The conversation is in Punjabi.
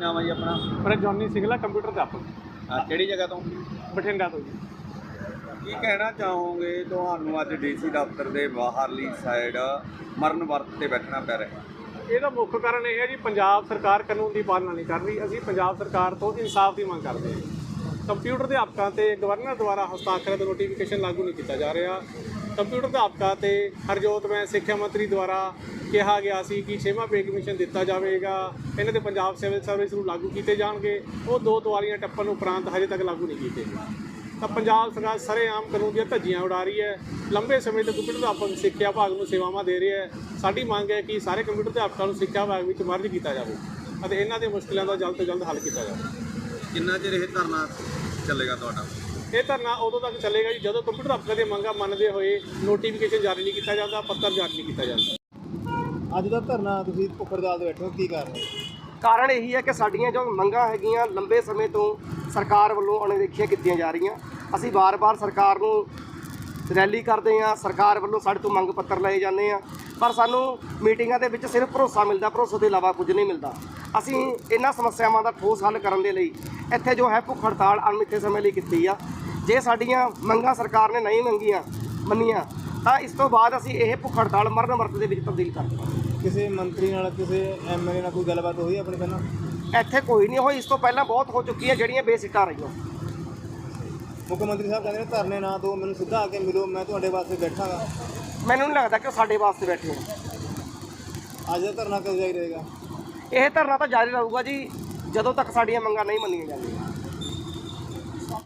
ਨਾਮ ਹੈ ਜੀ ਆਪਣਾ? ਪਰ ਜੌਨੀ ਸਿੰਘਲਾ ਕੰਪਿਊਟਰ ਦਾ ਆਹ ਕਿਹੜੀ ਜਗ੍ਹਾ ਤੋਂ? ਬਠਿੰਡਾ ਤੋਂ ਜੀ। ਕੀ ਕਹਿਣਾ ਚਾਹੋਗੇ? ਤੁਹਾਨੂੰ ਅੱਜ ਡੀਸੀ ਦਫ਼ਤਰ ਦੇ ਬਾਹਰਲੀ ਸਾਈਡ ਮਰਨ ਵਰਤ ਤੇ ਬੈਠਣਾ ਪੈ ਰਿਹਾ। ਇਹਦਾ ਮੁੱਖ ਕਾਰਨ ਇਹ ਹੈ ਜੀ ਪੰਜਾਬ ਸਰਕਾਰ ਕਾਨੂੰਨ ਦੀ ਪਾਲਣਾ ਨਹੀਂ ਕਰ ਰਹੀ। ਅਸੀਂ ਪੰਜਾਬ ਸਰਕਾਰ ਤੋਂ ਇਨਸਾਫ ਦੀ ਮੰਗ ਕਰਦੇ ਹਾਂ। ਕੰਪਿਊਟਰ ਦੇ ਆਪਕਾਂ ਤੇ ਗਵਰਨਰ ਦੁਆਰਾ ਹਸਤਾਖਰਿਤ ਨੋਟੀਫਿਕੇਸ਼ਨ ਲਾਗੂ ਨਹੀਂ ਕੀਤਾ ਜਾ ਰਿਹਾ। ਕੰਪਿਊਟਰ ਦੇ ਆਪਕਾਂ ਤੇ ਹਰਜੋਤ ਮੈਂ ਸਿੱਖਿਆ ਮੰਤਰੀ ਦੁਆਰਾ ਕਿਹਾ ਗਿਆ ਸੀ ਕਿ ਛੇਵਾਂ ਪੇ ਕਮਿਸ਼ਨ ਦਿੱਤਾ ਜਾਵੇਗਾ। ਇਹਨਾਂ ਦੇ ਪੰਜਾਬ ਸਿਵਲ ਸਰਵਿਸ ਨੂੰ ਲਾਗੂ ਕੀਤੇ ਜਾਣਗੇ। ਉਹ ਦੋ ਦੁਆਰੀਆਂ ਟੱਪਣ ਉਪਰੰਤ ਹਜੇ ਤੱਕ ਲਾਗੂ ਨਹੀਂ ਕੀਤੇ ਗਏ। ਤਾਂ ਪੰਜਾਬ ਸਰਕਾਰ ਸਰੇਆਮ ਕਾਨੂੰਨ ਦੀਆਂ ਧੱਜੀਆਂ ਉਡਾ ਰਹੀ ਹੈ। ਲੰਬੇ ਸਮੇਂ ਤੋਂ ਕੰਪਿਊਟਰ ਅਧਿਆਪਕ ਸਿੱਖਿਆ ਵਿਭਾਗ ਨੂੰ ਸੇਵਾਵਾਂ ਦੇ ਰਹੀ ਹੈ। ਸਾਡੀ ਮੰਗ ਹੈ ਕਿ ਸਾਰੇ ਕੰਪਿਊਟਰ ਅਧਿਆਪਕਾਂ ਨੂੰ ਸਿੱਖਿਆ ਵਿਭਾਗ ਵਿੱਚ ਮਰਜ ਕੀਤਾ ਜਾਵੇ ਅਤੇ ਇਹਨਾਂ ਦੇ ਮੁਸ਼ਕਲਾਂ ਦਾ ਜਲਦ ਤੋਂ ਜਲਦ ਹੱਲ ਕੀਤਾ ਜਾਵੇ। ਕਿੰਨਾ ਚਿਰ ਇਹ ਧਰਨਾ ਚੱਲੇਗਾ ਤੁਹਾਡਾ? ਇਹ ਧਰਨਾ ਉਦੋਂ ਤੱਕ ਚੱਲੇਗਾ ਜੀ ਜਦੋਂ ਕੰਪਿਊਟਰ ਅਧਿਆਪਕਾਂ ਦੀਆਂ ਮੰਗਾਂ ਮੰਨਦੇ ਹੋਏ ਨੋਟੀਫਿਕੇਸ਼ਨ ਜਾਰੀ ਨਹੀਂ ਕੀਤਾ ਜਾਂਦਾ ਪੱਤਰ ਜਾਰੀ ਨਹੀਂ ਕੀਤਾ ਜਾਂਦਾ। ਅੱਜ ਦਾ ਧਰਨਾ ਤੁਸੀਂ ਭੁੱਖ ਹੜਤਾਲ ਦੇ ਬੈਠੇ ਹੋ, ਕੀ ਕਰ ਰਹੇ ਕਾਰਨ ਇਹੀ ਹੈ ਕਿ ਸਾਡੀਆਂ ਜੋ ਮੰਗਾਂ ਹੈਗੀਆਂ ਲੰਬੇ ਸਮੇਂ ਤੋਂ ਸਰਕਾਰ ਵੱਲੋਂ ਅਣਦੇਖੀਆਂ ਕੀਤੀਆਂ ਜਾ ਰਹੀਆਂ। ਅਸੀਂ ਵਾਰ-ਵਾਰ ਸਰਕਾਰ ਨੂੰ ਰੈਲੀ ਕਰਦੇ ਹਾਂ, ਸਰਕਾਰ ਵੱਲੋਂ ਸਾਡੇ ਤੋਂ ਮੰਗ ਪੱਤਰ ਲਏ ਜਾਂਦੇ ਆ ਪਰ ਸਾਨੂੰ ਮੀਟਿੰਗਾਂ ਦੇ ਵਿੱਚ ਸਿਰਫ ਭਰੋਸਾ ਮਿਲਦਾ, ਭਰੋਸੇ ਤੋਂ ਇਲਾਵਾ ਕੁਝ ਨਹੀਂ ਮਿਲਦਾ। ਅਸੀਂ ਇਹਨਾਂ ਸਮੱਸਿਆਵਾਂ ਦਾ ਠੋਸ ਹੱਲ ਕਰਨ ਦੇ ਲਈ ਇੱਥੇ ਜੋ ਹੈ ਭੁੱਖ ਹੜਤਾਲ ਅਣਮਿੱਥੇ ਸਮੇਂ ਲਈ ਕੀਤੀ ਆ। ਜੇ ਸਾਡੀਆਂ ਮੰਗਾਂ ਸਰਕਾਰ ਨੇ ਨਹੀਂ ਮੰਗੀਆਂ, ਮੰਨੀਆਂ ਤਾਂ ਇਸ ਤੋਂ ਬਾਅਦ ਅਸੀਂ ਇਹ ਭੁੱਖ ਹੜਤਾਲ ਮਰਨ ਵਰਤ ਦੇ ਵਿੱਚ ਤਬਦੀਲ ਕਰ ਦੇਵਾਂਗੇ ਕਿਸੇ ਮੰਤਰੀ ਨਾਲ ਕਿਸੇ ਐਮਐਲਏ ਨਾਲ ਕੋਈ ਗੱਲਬਾਤ ਹੋਈ ਆਪਣੀ ਪਹਿਲਾਂ? ਇੱਥੇ ਕੋਈ ਨਹੀਂ ਹੋਈ ਇਸ ਤੋਂ ਪਹਿਲਾਂ ਬਹੁਤ ਹੋ ਚੁੱਕੀ ਹੈ ਜਿਹੜੀਆਂ ਬੇਸਿੱਟਾਂ ਰਹੀਆਂ। ਮੁੱਖ ਮੰਤਰੀ ਸਾਹਿਬ ਕਹਿੰਦੇ ਨੇ ਧਰਨੇ ਨਾ ਦਿਓ ਮੈਨੂੰ ਸਿੱਧਾ ਆ ਕੇ ਮਿਲੋ ਮੈਂ ਤੁਹਾਡੇ ਵਾਸਤੇ ਬੈਠਾਂਗਾ। ਮੈਨੂੰ ਨਹੀਂ ਲੱਗਦਾ ਕਿ ਉਹ ਸਾਡੇ ਵਾਸਤੇ ਬੈਠੇ ਨੇ ਅੱਜ ਦਾ ਧਰਨਾ ਕਦੋਂ ਜਾਰੀ ਰਹੇਗਾ? ਇਹ ਧਰਨਾ ਤਾਂ ਜਾਰੀ ਰਹੂਗਾ ਜੀ ਜਦੋਂ ਤੱਕ ਸਾਡੀਆਂ ਮੰਗਾਂ ਨਹੀਂ ਮੰਨੀਆਂ ਜਾਂਦੀਆਂ।